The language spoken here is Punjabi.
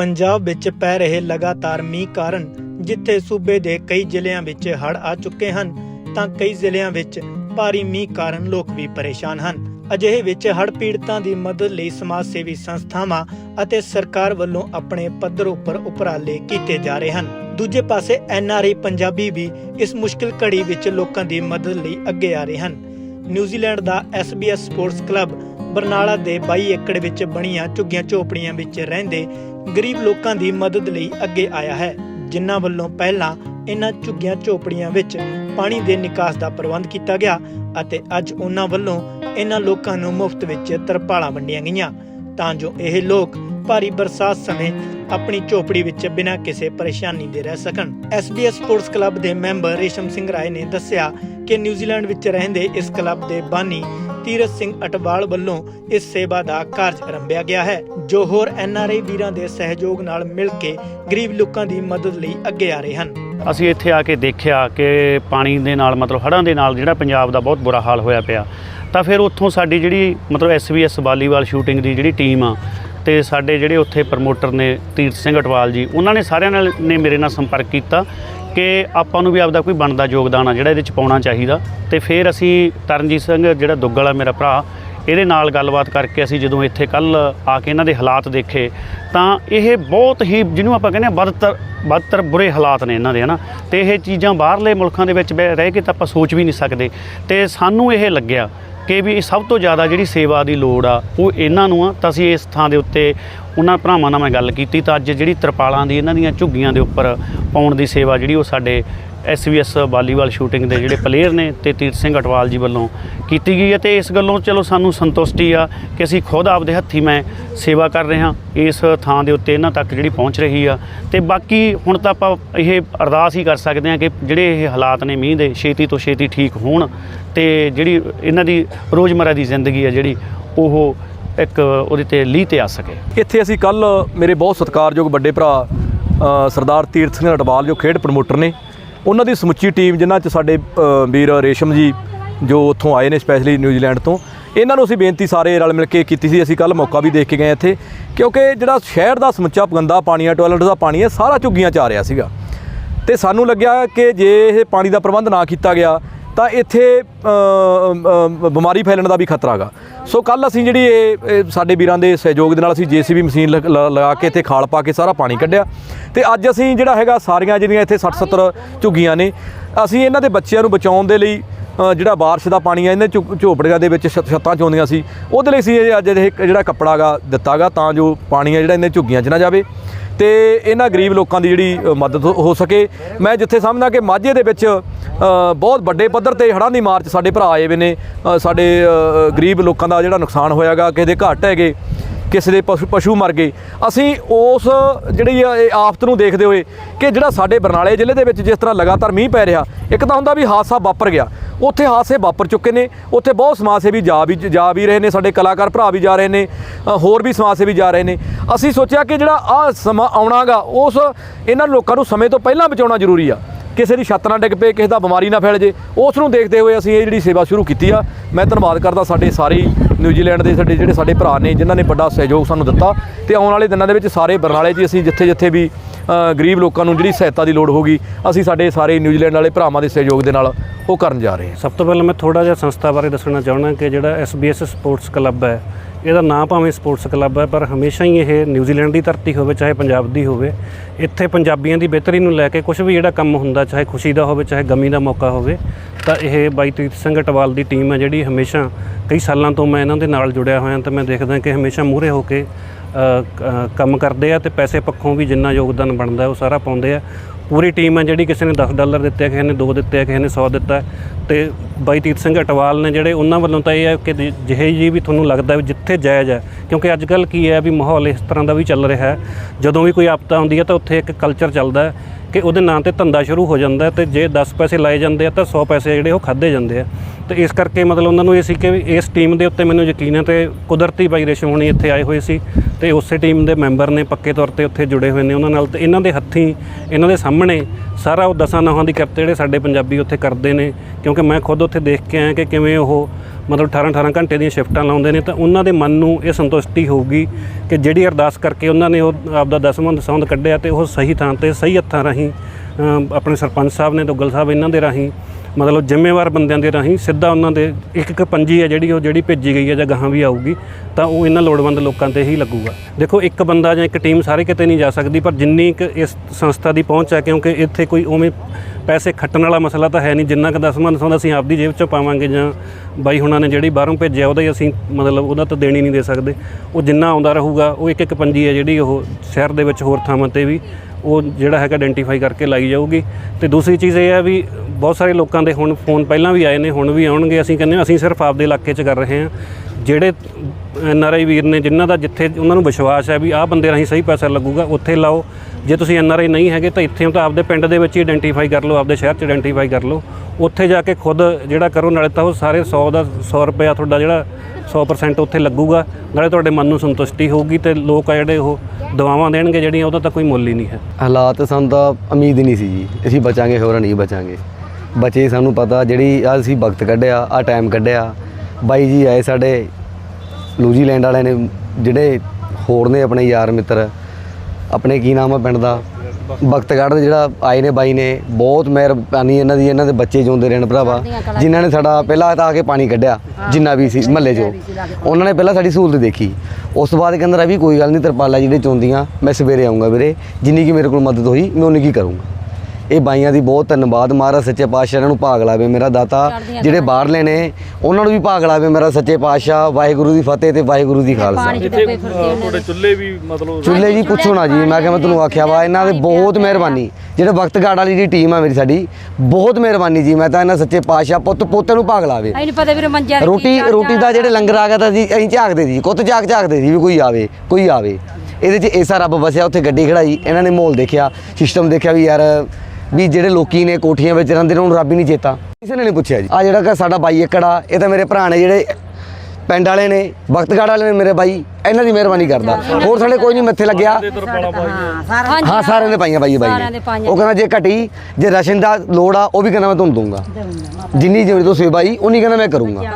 ਪੰਜਾਬ ਵਿੱਚ ਪੈ ਰਹੇ ਲਗਾਤਾਰ ਮੀਂਹ ਕਾਰਨ ਜਿੱਥੇ ਸੂਬੇ ਦੇ ਕਈ ਜ਼ਿਲ੍ਹਿਆਂ ਵਿੱਚ ਹੜ੍ਹ ਆ ਚੁੱਕੇ ਹਨ, ਤਾਂ ਕਈ ਜ਼ਿਲ੍ਹਿਆਂ ਵਿੱਚ ਭਾਰੀ ਮੀਂਹ ਕਾਰਨ ਲੋਕ ਵੀ ਪਰੇਸ਼ਾਨ ਹਨ। ਅਜਿਹੇ ਵਿੱਚ ਹੜ੍ਹ ਪੀੜਤਾਂ ਦੀ ਮਦਦ ਲਈ ਸਮਾਜ ਸੇਵੀ ਸੰਸਥਾਵਾਂ ਅਤੇ ਸਰਕਾਰ ਵੱਲੋਂ ਆਪਣੇ ਪੱਧਰ ਉੱਪਰ ਉਪਰਾਲੇ ਕੀਤੇ ਜਾ ਰਹੇ ਹਨ। ਦੂਜੇ ਪਾਸੇ ਐਨਆਰਆਈ ਪੰਜਾਬੀ ਵੀ ਇਸ ਮੁਸ਼ਕਿਲ ਘੜੀ ਵਿੱਚ ਲੋਕਾਂ ਦੀ ਮਦਦ ਲਈ ਅੱਗੇ ਆ ਰਹੇ ਹਨ। ਨਿਊਜ਼ੀਲੈਂਡ ਦਾ SBS ਸਪੋਰਟਸ ਕਲੱਬ ਬਰਨਾਲਾ ਦੇ 22 ਏਕੜ ਵਿੱਚ ਬਣੀਆਂ ਝੁੱਗੀਆਂ ਝੋਪੜੀਆਂ ਵਿੱਚ ਰਹਿੰਦੇ ਗਰੀਬ ਲੋਕਾਂ ਦੀ ਮਦਦ ਲਈ ਅੱਗੇ ਆਇਆ ਹੈ, ਜਿਨ੍ਹਾਂ ਵੱਲੋਂ ਪਹਿਲਾਂ ਇਹਨਾਂ ਝੁੱਗੀਆਂ ਝੋਪੜੀਆਂ ਵਿੱਚ ਪਾਣੀ ਦੇ ਨਿਕਾਸ ਦਾ ਪ੍ਰਬੰਧ ਕੀਤਾ ਗਿਆ ਅਤੇ ਅੱਜ ਉਹਨਾਂ ਵੱਲੋਂ ਇਹਨਾਂ ਲੋਕਾਂ ਨੂੰ ਮੁਫਤ ਵਿੱਚ ਤਰਪਾਲਾਂ ਵੰਡੀਆਂ ਗਈਆਂ। ਤਾਂ ਜੋ ਇਹ ਲੋਕ ਭਾਰੀ ਬਰਸਾਤ ਸਮੇਂ ਆਪਣੀ ਝੋਪੜੀ ਵਿੱਚ ਬਿਨਾਂ ਕਿਸੇ ਪਰੇਸ਼ਾਨੀ ਦੇ ਰਹਿ ਸਕਣ। SBS ਸਪੋਰਟਸ ਕਲੱਬ ਦੇ ਮੈਂਬਰ ਰੇਸ਼ਮ ਸਿੰਘ ਰਾਏ ਨੇ ਦੱਸਿਆ ਕਿ ਨਿਊਜ਼ੀਲੈਂਡ ਵਿੱਚ ਰਹਿੰਦੇ ਇਸ ਕਲੱਬ ਦੇ ਬਾਨੀ ਤੀਰਥ ਸਿੰਘ ਅਟਵਾਲ ਵੱਲੋਂ ਇਸ ਸੇਵਾ ਦਾ ਕਾਰਜ ਆਰੰਭਿਆ ਗਿਆ ਹੈ, ਜੋ ਹੋਰ ਐਨਆਰਆਈ ਵੀਰਾਂ ਦੇ ਸਹਿਯੋਗ ਨਾਲ ਮਿਲ ਕੇ ਗਰੀਬ ਲੋਕਾਂ ਦੀ ਮਦਦ ਲਈ ਅੱਗੇ ਆ ਰਹੇ ਹਨ। ਅਸੀਂ ਇੱਥੇ ਆ ਕੇ ਦੇਖਿਆ ਕਿ ਪਾਣੀ ਦੇ ਨਾਲ, ਮਤਲਬ ਹੜ੍ਹਾਂ ਦੇ ਨਾਲ ਜਿਹੜਾ ਪੰਜਾਬ ਦਾ ਬਹੁਤ ਬੁਰਾ ਹਾਲ ਹੋਇਆ ਪਿਆ, ਤਾਂ ਫਿਰ ਉੱਥੋਂ ਸਾਡੀ ਜਿਹੜੀ, ਮਤਲਬ ਐਸਵੀਐਸ ਵਾਲੀਬਾਲ ਸ਼ੂਟਿੰਗ ਦੀ ਜਿਹੜੀ ਟੀਮ ਆ, ਤੇ ਸਾਡੇ ਜਿਹੜੇ ਉੱਥੇ ਪ੍ਰਮੋਟਰ ਨੇ ਤੀਰਥ ਸਿੰਘ ਅਟਵਾਲ ਜੀ, ਉਹਨਾਂ ਨੇ ਸਾਰਿਆਂ ਨਾਲ ਨੇ ਮੇਰੇ ਨਾਲ ਸੰਪਰਕ ਕੀਤਾ ਕਿ ਆਪਾਂ ਨੂੰ ਵੀ ਆਪਦਾ ਕੋਈ ਬਣਦਾ ਯੋਗਦਾਨ ਆ ਜਿਹੜਾ ਇਹਦੇ ਚ ਪਾਉਣਾ ਚਾਹੀਦਾ। ਤੇ ਫਿਰ ਅਸੀਂ ਤਰਨਜੀਤ ਸਿੰਘ, ਜਿਹੜਾ ਦੁੱਗਲ ਆ ਮੇਰਾ ਭਰਾ, ਇਹਦੇ ਨਾਲ ਗੱਲਬਾਤ ਕਰਕੇ ਅਸੀਂ ਜਦੋਂ ਇੱਥੇ ਕੱਲ ਆ ਕੇ ਇਹਨਾਂ ਦੇ ਹਾਲਾਤ ਦੇਖੇ, ਤਾਂ ਇਹ ਬਹੁਤ ਹੀ ਜਿਹਨੂੰ ਆਪਾਂ ਕਹਿੰਦੇ ਆ ਬਦਤਰ ਬਦਤਰ ਬੁਰੇ ਹਾਲਾਤ ਨੇ ਇਹਨਾਂ ਦੇ, ਹਨਾ। ਤੇ ਇਹ ਚੀਜ਼ਾਂ ਬਾਹਰਲੇ ਮੁਲਕਾਂ ਦੇ ਵਿੱਚ ਬਹਿ- ਰਹਿ ਕੇ ਤਾਂ ਆਪਾਂ ਸੋਚ ਵੀ ਨਹੀਂ ਸਕਦੇ। ਤੇ ਸਾਨੂੰ ਇਹ ਲੱਗਿਆ ਕਿ ਵੀ ਸਭ ਤੋਂ ਜ਼ਿਆਦਾ ਜਿਹੜੀ ਸੇਵਾ ਦੀ ਲੋੜ ਆ, ਉਹ ਇਹਨਾਂ ਨੂੰ ਆ। ਤਾਂ ਅਸੀਂ ਇਸ ਥਾਂ ਦੇ ਉੱਤੇ ਉਹਨਾਂ ਭਰਾਵਾਂ ਨਾਲ ਮੈਂ ਗੱਲ ਕੀਤੀ ਤਾਂ ਅੱਜ ਜਿਹੜੀ ਤਰਪਾਲਾਂ ਦੀ ਇਹਨਾਂ ਦੀਆਂ ਝੁੱਗੀਆਂ ਦੇ ਉੱਪਰ ਪਾਉਣ ਦੀ ਸੇਵਾ ਜਿਹੜੀ ਉਹ ਸਾਡੇ ਐਸਵੀਐਸ ਵਾਲੀਬਾਲ ਸ਼ੂਟਿੰਗ ਦੇ ਜਿਹੜੇ ਪਲੇਅਰ ਨੇ ਤੇ ਤੀਰਥ ਸਿੰਘ ਅਟਵਾਲ ਜੀ ਵੱਲੋਂ ਕੀਤੀ ਗਈ ਹੈ ਤੇ ਇਸ ਗੱਲੋਂ ਚਲੋ ਸਾਨੂੰ ਸੰਤੁਸ਼ਟੀ ਆ ਕਿ ਅਸੀਂ ਖੁਦ ਆਪਦੇ ਹੱਥੀ ਮੈਂ ਸੇਵਾ ਕਰ ਰਹੇ ਹਾਂ, ਇਸ ਥਾਂ ਦੇ ਉੱਤੇ ਇਹਨਾਂ ਤੱਕ ਜਿਹੜੀ ਪਹੁੰਚ ਰਹੀ ਆ। ਤੇ ਬਾਕੀ ਹੁਣ ਤਾਂ ਆਪਾਂ ਇਹ ਅਰਦਾਸ ਹੀ ਕਰ ਸਕਦੇ ਹਾਂ ਕਿ ਜਿਹੜੇ ਇਹ ਹਾਲਾਤ ਨੇ ਮੀਂਹ ਦੇ, ਛੇਤੀ ਤੋਂ ਛੇਤੀ ਠੀਕ ਹੋਣ ਤੇ ਜਿਹੜੀ ਇਹਨਾਂ ਦੀ ਰੋਜ਼ਮਰਾ ਦੀ ਜ਼ਿੰਦਗੀ ਆ ਜਿਹੜੀ ਉਹ ਇੱਕ ਉਹਦੇ ਤੇ ਲੀਹ ਤੇ ਆ ਸਕੇ। ਇੱਥੇ ਅਸੀਂ ਕੱਲ ਮੇਰੇ ਬਹੁਤ ਸਤਿਕਾਰਯੋਗ ਵੱਡੇ ਭਰਾ ਸਰਦਾਰ ਤੀਰਥ ਸਿੰਘ ਅਟਵਾਲ ਜੋ ਖੇਡ ਪ੍ਰਮੋਟਰ ਨੇ, ਉਹਨਾਂ ਦੀ ਸਮੁੱਚੀ ਟੀਮ ਜਿਨ੍ਹਾਂ 'ਚ ਸਾਡੇ ਵੀਰ ਰੇਸ਼ਮ ਜੀ ਜੋ ਉੱਥੋਂ ਆਏ ਨੇ ਸਪੈਸ਼ਲੀ ਨਿਊਜ਼ੀਲੈਂਡ ਤੋਂ, ਇਹਨਾਂ ਨੂੰ ਅਸੀਂ ਬੇਨਤੀ ਸਾਰੇ ਰਲ ਮਿਲ ਕੇ ਕੀਤੀ ਸੀ, ਅਸੀਂ ਕੱਲ ਮੌਕਾ ਵੀ ਦੇਖ ਕੇ ਗਏ ਇੱਥੇ, ਕਿਉਂਕਿ ਜਿਹੜਾ ਸ਼ਹਿਰ ਦਾ ਸਮੁੱਚਾ ਗੰਦਾ ਪਾਣੀ ਆ ਟਾਇਲਟ ਦਾ ਪਾਣੀ ਹੈ, ਸਾਰਾ ਝੁੱਗੀਆਂ 'ਚ ਆ ਰਿਹਾ ਸੀਗਾ। ਤੇ ਸਾਨੂੰ ਲੱਗਿਆ ਕਿ ਜੇ ਇਹ ਪਾਣੀ ਦਾ ਪ੍ਰਬੰਧ ਨਾ ਕੀਤਾ ਗਿਆ ਤਾਂ ਇੱਥੇ ਬਿਮਾਰੀ ਫੈਲਣ ਦਾ ਵੀ ਖਤਰਾ ਹੈਗਾ। ਸੋ ਕੱਲ ਅਸੀਂ ਜਿਹੜੀ ਇਹ ਸਾਡੇ ਵੀਰਾਂ ਦੇ ਸਹਿਯੋਗ ਦੇ ਨਾਲ ਅਸੀਂ ਜੀਸੀਬੀ ਮਸ਼ੀਨ ਲਗ- ਲ- ਲਗਾ ਕੇ ਇੱਥੇ ਖਾਲ ਪਾ ਕੇ ਸਾਰਾ ਪਾਣੀ ਕੱਢਿਆ। ਤੇ ਅੱਜ ਅਸੀਂ ਜਿਹੜਾ ਹੈਗਾ ਸਾਰੀਆਂ ਜਿਹੜੀਆਂ ਇੱਥੇ 60 70 ਝੁੱਗੀਆਂ ਨੇ, ਅਸੀਂ ਇਹਨਾਂ ਦੇ ਬੱਚਿਆਂ ਨੂੰ ਬਚਾਉਣ ਦੇ ਲਈ ਜਿਹੜਾ ਬਾਰਿਸ਼ ਦਾ ਪਾਣੀ ਆ, ਇਹਨੇ ਝੁ- ਝੋਪੜੀਆਂ ਦੇ ਵਿੱਚ ਛੱਤਾਂ 'ਚ ਆਉਂਦੀਆਂ ਸੀ। ਉਹਦੇ ਲਈ ਅਸੀਂ ਇਹ ਅੱਜ ਇਹ ਜਿਹੜਾ ਕੱਪੜਾਗਾ ਦਿੱਤਾਗਾ ਤਾਂ ਜੋ ਪਾਣੀ ਆ ਜਿਹੜਾ ਇਹਨੇ ਝੁੱਗੀਆਂ 'ਚ ਨਾ ਜਾਵੇ ਤੇ ਇਹਨਾਂ ਗਰੀਬ ਲੋਕਾਂ ਦੀ ਜਿਹੜੀ ਮਦਦ ਹੋ- ਹੋ ਸਕੇ। ਮੈਂ ਜਿੱਥੇ ਸਮਝਦਾ ਕਿ ਮਾਝੇ ਦੇ ਵਿੱਚ ਬਹੁਤ ਵੱਡੇ ਪੱਧਰ ਤੇ ਹੜ੍ਹਾਂ ਦੀ ਮਾਰਚ ਸਾਡੇ ਭਰਾ ਆਏ ਵੇ ਨੇ। ਸਾਡੇ ਗਰੀਬ ਲੋਕਾਂ ਦਾ ਜਿਹੜਾ ਨੁਕਸਾਨ ਹੋਇਆਗਾ ਕਿਸੇ ਦੇ ਘੱਟ ਹੈਗੇ ਕਿਸੇ ਦੇ ਪਸ਼ੂ ਪਸ਼ੂ ਮਰ ਗਏ। ਅਸੀਂ ਉਸ ਜਿਹੜੀ ਆ, ਇਹ ਆਫਤ ਨੂੰ ਦੇਖਦੇ ਹੋਏ ਕਿ ਜਿਹੜਾ ਸਾਡੇ ਬਰਨਾਲੇ ਜ਼ਿਲ੍ਹੇ ਦੇ ਵਿੱਚ ਜਿਸ ਤਰ੍ਹਾਂ ਲਗਾਤਾਰ ਮੀਂਹ ਪੈ ਰਿਹਾ, ਇੱਕ ਤਾਂ ਹੁੰਦਾ ਵੀ ਹਾਦਸਾ ਵਾਪਰ ਗਿਆ। ਉੱਥੇ ਹਾਦਸੇ ਵਾਪਰ ਚੁੱਕੇ ਨੇ। ਉੱਥੇ ਬਹੁਤ ਸਮਾਜ ਸੇਵੀ ਜਾ ਵੀ ਜਾ ਵੀ ਰਹੇ ਨੇ, ਸਾਡੇ ਕਲਾਕਾਰ ਭਰਾ ਵੀ ਜਾ ਰਹੇ ਨੇ ਹੋਰ ਵੀ ਸਮਾਜ ਸੇਵੀ ਜਾ ਰਹੇ ਨੇ। ਅਸੀਂ ਸੋਚਿਆ ਕਿ ਜਿਹੜਾ ਆ ਸਮਾਂ ਆਉਣਾਗਾ, ਉਸ ਇਹਨਾਂ ਲੋਕਾਂ ਨੂੰ ਸਮੇਂ ਤੋਂ ਪਹਿਲਾਂ ਬਚਾਉਣਾ ਜ਼ਰੂਰੀ ਆ। ਕਿਸੇ ਦੀ ਛੱਤ ਨਾ ਡਿੱਗ ਪਏ, ਕਿਸੇ ਦਾ ਬਿਮਾਰੀ ਨਾ ਫੈਲ ਜੇ। ਉਸ ਨੂੰ ਦੇਖਦੇ ਹੋਏ ਅਸੀਂ ਇਹ ਜਿਹੜੀ ਸੇਵਾ ਸ਼ੁਰੂ ਕੀਤੀ ਆ। ਮੈਂ ਧੰਨਵਾਦ ਕਰਦਾ ਸਾਡੇ ਸਾਰੇ ਹੀ ਨਿਊਜ਼ੀਲੈਂਡ ਦੇ ਸਾਡੇ ਜਿਹੜੇ ਸਾਡੇ ਭਰਾ ਨੇ, ਜਿਨ੍ਹਾਂ ਨੇ ਵੱਡਾ ਸਹਿਯੋਗ ਸਾਨੂੰ ਦਿੱਤਾ ਤੇ ਆਉਣ ਵਾਲੇ ਦਿਨਾਂ ਦੇ ਵਿੱਚ ਸਾਰੇ ਬਰਨਾਲੇ 'ਚ ਅਸੀਂ ਜਿੱਥੇ ਜਿੱਥੇ ਵੀ ਗਰੀਬ ਲੋਕਾਂ ਨੂੰ ਜਿਹੜੀ ਸਹਾਇਤਾ ਦੀ ਲੋੜ ਹੋਗੀ ਅਸੀਂ ਸਾਡੇ ਸਾਰੇ ਨਿਊਜ਼ੀਲੈਂਡ ਵਾਲੇ ਭਰਾਵਾਂ ਦੇ ਸਹਿਯੋਗ ਦੇ ਨਾਲ ਉਹ ਕਰਨ ਜਾ ਰਹੇ ਹਾਂ। ਸਭ ਤੋਂ ਪਹਿਲਾਂ ਮੈਂ ਥੋੜਾ ਜਿਹਾ ਸੰਸਥਾ ਬਾਰੇ ਦੱਸਣਾ ਚਾਹੁੰਦਾ ਕਿ ਜਿਹੜਾ SBS ਸਪੋਰਟਸ ਕਲੱਬ ਹੈ ਇਹਦਾ ਨਾਂ ਭਾਵੇਂ ਸਪੋਰਟਸ ਕਲੱਬ ਹੈ, ਪਰ ਹਮੇਸ਼ਾ ਹੀ ਇਹ ਨਿਊਜ਼ੀਲੈਂਡ ਦੀ ਧਰਤੀ ਹੋਵੇ, ਚਾਹੇ ਪੰਜਾਬ ਦੀ ਹੋਵੇ। ਇੱਥੇ ਪੰਜਾਬੀਆਂ ਦੀ ਬਿਹਤਰੀ ਨੂੰ ਲੈ ਕੇ ਕੁਝ ਵੀ ਜਿਹੜਾ ਕੰਮ ਹੁੰਦਾ, ਚਾਹੇ ਖੁਸ਼ੀ ਦਾ ਹੋਵੇ, ਚਾਹੇ ਗਮੀ ਦਾ ਮੌਕਾ ਹੋਵੇ, ਤਾਂ ਇਹ ਬਾਈ ਤੀਰਥ ਸਿੰਘ ਅਟਵਾਲ ਦੀ ਟੀਮ ਹੈ, ਜਿਹੜੀ ਹਮੇਸ਼ਾ ਕਈ ਸਾਲਾਂ ਤੋਂ ਮੈਂ ਇਹਨਾਂ ਦੇ ਨਾਲ ਜੁੜਿਆ ਹੋਇਆ ਤਾਂ ਮੈਂ ਦੇਖਦਾ ਕਿ ਹਮੇਸ਼ਾ ਮੂਹਰੇ ਹੋ ਕੇ ਕੰਮ ਕਰਦੇ ਆ ਤੇ ਪੈਸੇ ਪੱਖੋਂ ਵੀ ਜਿੰਨਾ ਯੋਗਦਾਨ ਬਣਦਾ ਉਹ ਸਾਰਾ ਪਾਉਂਦੇ ਆ। ਪੂਰੀ ਟੀਮ ਹੈ ਜਿਹੜੀ ਕਿਸੇ ਨੇ 10 ਡਾਲਰ ਦਿੱਤੇ ਕਿਸੇ ਨੇ 2 ਦਿੱਤੇ ਆ, ਕਿਸੇ ਨੇ 100 ਦਿੱਤਾ। ਹੈ ਤੇ ਬਾਈ ਤੀਰਥ ਸਿੰਘ ਅਟਵਾਲ ਨੇ ਜਿਹੜੇ ਉਹਨਾਂ ਵੱਲੋਂ ਤਾਂ ਇਹ ਹੈ ਕਿ ਜਿਹੇ ਜੀ ਵੀ ਤੁਹਾਨੂੰ ਲੱਗਦਾ ਵੀ ਜਿੱਥੇ ਜਾਇਜ਼ ਹੈ ਕਿਉਂਕਿ ਅੱਜ ਕੱਲ ਕੀ ਹੈ ਵੀ ਮਾਹੌਲ ਇਸ ਤਰ੍ਹਾਂ ਦਾ ਵੀ ਚੱਲ ਰਿਹਾ ਹੈ। ਜਦੋਂ ਵੀ ਕੋਈ ਆਪਦਾ ਆਉਂਦੀ ਹੈ ਤਾਂ ਉੱਥੇ ਇੱਕ ਕਲਚਰ ਚੱਲਦਾ ਹੈ ਕਿ ਉਹਦੇ ਨਾਂ ਤੇ ਧੰਦਾ ਸ਼ੁਰੂ ਹੋ ਜਾਂਦਾ ਹੈ ਤੇ ਜੇ 10 ਪੈਸੇ ਲਾਏ ਜਾਂਦੇ ਆ ਤਾਂ 100 ਪੈਸੇ ਜਿਹੜੇ ਉਹ ਖਾਦੇ ਜਾਂਦੇ ਆ। ਤੇ ਇਸ ਕਰਕੇ ਮਤਲਬ ਉਹਨਾਂ ਨੂੰ ਇਹ ਸੀ ਕਿ ਵੀ ਇਸ ਟੀਮ ਦੇ ਉੱਤੇ ਮੈਨੂੰ ਯਕੀਨ ਹੈ ਤੇ ਕੁਦਰਤੀ ਬਾਈ ਰੇਸ਼ਮ ਹੁਣੀ ਇੱਥੇ ਆਏ ਹੋਏ ਸੀ ਤੇ ਉਸੇ ਟੀਮ ਦੇ ਮੈਂਬਰ ਨੇ ਪੱਕੇ ਤੌਰ ਤੇ ਉੱਥੇ ਜੁੜੇ ਹੋਏ ਨੇ ਉਹਨਾਂ ਨਾਲ ਤੇ ਇਹਨਾਂ ਦੇ ਹੱਥੀਂ, ਇਹਨਾਂ ਦੇ ਸਾਹਮਣੇ ਸਾਰਾ ਉਹ ਦਸਾਂ ਨਹਾਂ ਦੀ ਕਿਰਤ ਜਿਹੜੇ ਸਾਡੇ ਪੰਜਾਬੀ ਉੱਥੇ ਕਰਦੇ ਨੇ, ਕਿਉਂਕਿ ਮੈਂ ਖੁਦ ਉੱਥੇ ਦੇਖ ਕੇ ਆਇਆ ਕਿ ਕਿਵੇਂ ਉਹ ਮਤਲਬ 18 18 ਘੰਟੇ ਦੀਆਂ ਸ਼ਿਫਟਾਂ ਲਾਉਂਦੇ ਨੇ ਤਾਂ ਉਹਨਾਂ ਦੇ ਮਨ ਨੂੰ ਇਹ ਸੰਤੁਸ਼ਟੀ ਹੋਊਗੀ ਕਿ ਜਿਹੜੀ ਅਰਦਾਸ ਕਰਕੇ ਉਹਨਾਂ ਨੇ ਉਹ ਆਪਦਾ ਦਸਵਾਂ ਦਸੌਂਦ ਕੱਢਿਆ ਤੇ ਉਹ ਸਹੀ ਥਾਂ ਤੇ ਸਹੀ ਹੱਥਾਂ ਰਾਹੀਂ ਆਪਣੇ ਸਰਪੰਚ ਸਾਹਿਬ ਨੇ, ਦੁੱਗਲ ਸਾਹਿਬ ਇਹਨਾਂ ਦੇ ਰਾਹੀਂ ਮਤਲਬ ਜ਼ਿੰਮੇਵਾਰ ਬੰਦਿਆਂ ਦੇ ਰਾਹੀਂ ਸਿੱਧਾ ਉਹਨਾਂ ਦੇ ਇੱਕ ਇੱਕ ਪੰਜੀ ਹੈ ਜਿਹੜੀ ਉਹ ਜਿਹੜੀ ਭੇਜੀ ਗਈ ਹੈ ਜਾਂ ਗਾਹਾਂ ਵੀ ਆਊਗੀ, ਤਾਂ ਉਹ ਇਹਨਾਂ ਲੋੜਵੰਦ ਲੋਕਾਂ ਤੇ ਹੀ ਲੱਗੂਗਾ। ਦੇਖੋ, ਇੱਕ ਬੰਦਾ ਜਾਂ ਇੱਕ ਟੀਮ ਸਾਰੇ ਕਿਤੇ ਨਹੀਂ ਜਾ ਸਕਦੀ, ਪਰ ਜਿੰਨੀ ਕੁ ਇਸ ਸੰਸਥਾ ਦੀ ਪਹੁੰਚ ਹੈ ਕਿਉਂਕਿ ਇੱਥੇ ਕੋਈ ਉਵੇਂ ਪੈਸੇ ਖੱਟਣ ਵਾਲਾ ਮਸਲਾ ਤਾਂ ਹੈ ਨਹੀਂ, ਜਿੰਨਾ ਕੁ ਦਸਵਾਂ ਦਸਵਾਂ ਅਸੀਂ ਆਪਦੀ ਜੇਬ ਚੋਂ ਪਾਵਾਂਗੇ ਜਾਂ ਬਾਈ ਹੁਣਾਂ ਨੇ ਜਿਹੜੀ ਬਾਹਰੋਂ ਭੇਜਿਆ, ਉਹਦਾ ਹੀ ਅਸੀਂ ਮਤਲਬ ਉਹਦਾ ਤਾਂ ਦੇਣੀ ਨਹੀਂ ਦੇ ਸਕਦੇ। ਉਹ ਜਿੰਨਾ ਆਉਂਦਾ ਰਹੂਗਾ, ਉਹ ਇੱਕ ਇੱਕ ਪੰਜੀ ਹੈ ਜਿਹੜੀ ਉਹ ਸ਼ਹਿਰ ਦੇ ਵਿੱਚ ਹੋਰ ਥਾਵਾਂ ਤੇ ਵੀ ਉਹ ਜਿਹੜਾ ਹੈਗਾ ਆਇਡੈਂਟੀਫਾਈ ਕਰਕੇ ਲਾਈ ਜਾਊਗੀ। ਤੇ ਦੂਸਰੀ ਚੀਜ਼ ਇਹ ਹੈ ਵੀ ਬਹੁਤ ਸਾਰੇ ਲੋਕਾਂ ਦੇ ਹੁਣ ਫੋਨ ਪਹਿਲਾਂ ਵੀ ਆਏ ਨੇ, ਹੁਣ ਵੀ ਆਉਣਗੇ। ਅਸੀਂ ਕਹਿੰਦੇ ਅਸੀਂ ਸਿਰਫ ਆਪਦੇ ਇਲਾਕੇ 'ਚ ਕਰ ਰਹੇ ਹਾਂ। ਜਿਹੜੇ ਐਨ ਆਰ ਆਈ ਵੀਰ ਨੇ, ਜਿਨ੍ਹਾਂ ਦਾ ਜਿੱਥੇ ਉਹਨਾਂ ਨੂੰ ਵਿਸ਼ਵਾਸ ਹੈ ਵੀ ਆਹ ਬੰਦੇ ਰਾਹੀਂ ਸਹੀ ਪੈਸਾ ਲੱਗੂਗਾ, ਉੱਥੇ ਲਾਓ। ਜੇ ਤੁਸੀਂ ਐਨ ਆਰ ਆਈ ਨਹੀਂ ਹੈਗੇ, ਤਾਂ ਇੱਥੇ ਤਾਂ ਆਪਦੇ ਪਿੰਡ ਦੇ ਵਿੱਚ ਹੀ ਆਇਡੈਂਟੀਫਾਈ ਕਰ ਲਓ, ਆਪਦੇ ਸ਼ਹਿਰ 'ਚ ਆਇਡੈਂਟੀਫਾਈ ਕਰ ਲਓ। ਉੱਥੇ ਜਾ ਕੇ ਖੁਦ ਜਿਹੜਾ ਕਰੋ, ਨਾਲੇ ਤਾਂ ਉਹ ਸਾਰੇ 100 ਦਾ 100 ਰੁਪਇਆ ਤੁਹਾਡਾ ਜਿਹੜਾ 100% ਉੱਥੇ ਲੱਗੂਗਾ। ਨਾਲੇ ਤੁਹਾਡੇ ਮਨ ਨੂੰ ਸੰਤੁਸ਼ਟੀ ਹੋਊਗੀ ਤੇ ਲੋਕ ਆ ਜਿਹੜੇ ਉਹ ਦਵਾਵਾਂ ਦੇਣਗੇ, ਜਿਹੜੀਆਂ ਉਹਦਾ ਤਾਂ ਕੋਈ ਮੁੱਲ ਹੀ ਨਹੀਂ ਹੈ। ਹਾਲਾਤ ਸਾਨੂੰ ਤਾਂ ਉਮੀਦ ਹੀ ਨਹੀਂ ਸੀ ਜੀ। ਅਸੀਂ ਬਚਾਂਗੇ, ਹੋਰ ਨਹੀਂ ਬਚਾਂਗੇ। ਬਚੇ ਸਾਨੂੰ ਪਤਾ ਜਿਹੜੀ ਆਹ ਅਸੀਂ ਵਕਤ ਕੱਢਿਆ ਆ ਟਾਈਮ ਕੱਢਿਆ। ਬਾਈ ਜੀ ਆਏ ਸਾਡੇ ਨਿਊਜ਼ੀਲੈਂਡ ਵਾਲਿਆਂ ਨੇ ਜਿਹੜੇ ਹੋਰ ਨੇ ਆਪਣੇ ਯਾਰ ਮਿੱਤਰ। ਆਪਣੇ ਕੀ ਨਾਮ ਆ ਪਿੰਡ ਦਾ? ਵਕਤ ਕੱਢਦੇ ਜਿਹੜਾ ਆਏ ਨੇ ਬਾਈ ਨੇ। ਬਹੁਤ ਮਿਹਰਬਾਨੀ ਇਹਨਾਂ ਦੀ ਇਹਨਾਂ ਦੇ ਬੱਚੇ ਜਿਉਂਦੇ ਰਹਿਣ ਭਰਾਵਾ। ਜਿਨ੍ਹਾਂ ਨੇ ਸਾਡਾ ਪਹਿਲਾਂ ਤਾਂ ਆ ਕੇ ਪਾਣੀ ਕੱਢਿਆ ਜਿੰਨਾ ਵੀ ਸੀ ਮਹੱਲੇ 'ਚੋਂ। ਉਹਨਾਂ ਨੇ ਪਹਿਲਾਂ ਸਾਡੀ ਸਹੂਲਤ ਦੇਖੀ। ਉਸ ਤੋਂ ਬਾਅਦ ਕਹਿੰਦਾ ਰਵੀ ਕੋਈ ਗੱਲ ਨਹੀਂ ਤਰਪਾਲਾਂ ਜਿਹੜੇ ਚੋਂਦੀਆਂ ਮੈਂ ਸਵੇਰੇ ਆਉਂਗਾ ਵੀਰੇ। ਜਿੰਨੀ ਕੀ ਮੇਰੇ ਕੋਲ ਮਦਦ ਹੋਈ ਮੈਂ ਉਨੀ ਕੀ ਕਰੂੰਗਾ। ਇਹ ਬਾਈਆਂ ਦੀ ਬਹੁਤ ਧੰਨਵਾਦ ਮਹਾਰਾਜ ਸੱਚੇ ਪਾਤਸ਼ਾਹ ਇਹਨਾਂ ਨੂੰ ਭਾਗ ਲਾਵੇ ਮੇਰਾ ਦਾਤਾ। ਜਿਹੜੇ ਬਾਹਰਲੇ ਨੇ ਉਹਨਾਂ ਨੂੰ ਵੀ ਭਾਗ ਲਾਵੇ ਮੇਰਾ ਸੱਚੇ ਪਾਤਸ਼ਾਹ ਵਾਹਿਗੁਰੂ ਦੀ ਫਤਿਹ ਤੇ ਵਾਹਿਗੁਰੂ ਦੀ ਖਾਲਸਾ। ਤੁਹਾਡੇ ਚੁੱਲ੍ਹੇ ਵੀ ਮਤਲਬ ਚੁੱਲ੍ਹੇ ਜੀ ਪੁੱਛੋ ਨਾ ਜੀ ਮੈਂ ਕਿਹਾ ਮੈਂ ਤੁਹਾਨੂੰ ਆਖਿਆ ਵਾ ਇਹਨਾਂ ਦੇ ਬਹੁਤ ਮਿਹਰਬਾਨੀ। ਜਿਹੜੇ ਵਕਤ ਗਾਰਡ ਵਾਲੀ ਜਿਹੜੀ ਟੀਮ ਆ ਮੇਰੀ ਸਾਡੀ ਬਹੁਤ ਮਿਹਰਬਾਨੀ ਜੀ ਮੈਂ ਤਾਂ ਇਹਨਾਂ ਸੱਚੇ ਪਾਤਸ਼ਾਹ ਪੁੱਤ ਪੋਤੇ ਨੂੰ ਭਾਗ ਲਾਵੇ। ਐਨੂੰ ਪਤਾ ਵੀਰੇ ਮੰਜਿਆ ਰੋਟੀ ਰੋਟੀ ਦਾ ਜਿਹੜੇ ਲੰਗਰ ਆ ਗਿਆ ਤਾਂ ਜੀ ਅਸੀਂ ਝਾਕਦੇ ਸੀ ਕੁੱਤ ਝਾਕ ਝਾਕਦੇ ਸੀ ਵੀ ਕੋਈ ਆਵੇ ਕੋਈ ਆਵੇ। ਇਹਦੇ 'ਚ ਐਸਾ ਰੱਬ ਵਸਿਆ ਉੱਥੇ ਗੱਡੀ ਖੜਾਈ ਇਹਨਾਂ ਨੇ ਮਾਹੌਲ ਦੇਖਿਆ ਸਿਸਟਮ ਦੇਖਿਆ ਵੀ ਯਾਰ ਵੀ ਜਿਹੜੇ ਲੋਕੀ ਨੇ ਕੋਠੀਆਂ ਵਿੱਚ ਰਹਿੰਦੇ ਨੇ ਉਹਨੂੰ ਰੱਬ ਹੀ ਨਹੀਂ ਚੇਤਾ। ਕਿਸੇ ਨੇ ਨਹੀਂ ਪੁੱਛਿਆ ਜੀ। ਆ ਜਿਹੜਾ ਕਿ ਸਾਡਾ ਬਾਈ ਏਕੜ ਆ ਇਹ ਤਾਂ ਮੇਰੇ ਭਰਾ ਨੇ ਜਿਹੜੇ ਪਿੰਡ ਵਾਲੇ ਨੇ ਵਕਤਗੜ ਵਾਲੇ ਨੇ ਮੇਰੇ ਬਾਈ ਇਹਨਾਂ ਦੀ ਮਿਹਰਬਾਨੀ ਕਰਦਾ। ਹੋਰ ਸਾਡੇ ਕੋਈ ਨਹੀਂ ਮੱਥੇ ਲੱਗਿਆ। ਹਾਂ। ਸਾਰਾ ਹਾਂ ਸਾਰਿਆਂ ਦੇ ਪਾਈਆਂ ਬਾਈ ਬਾਈ ਨੇ। ਉਹ ਕਹਿੰਦਾ ਜੇ ਘਟੀ ਜੇ ਰਾਸ਼ਨ ਦਾ ਲੋੜ ਆ ਉਹ ਵੀ ਕਹਿੰਦਾ ਮੈਂ ਤੁਹਾਨੂੰ ਦਊਂਗਾ। ਜਿੰਨੀ ਜਿਵੇਂ ਤੋਂ ਸੇਵਾ ਆਈ ਉਨੀ ਕਹਿੰਦਾ ਮੈਂ ਕਰੂੰਗਾ।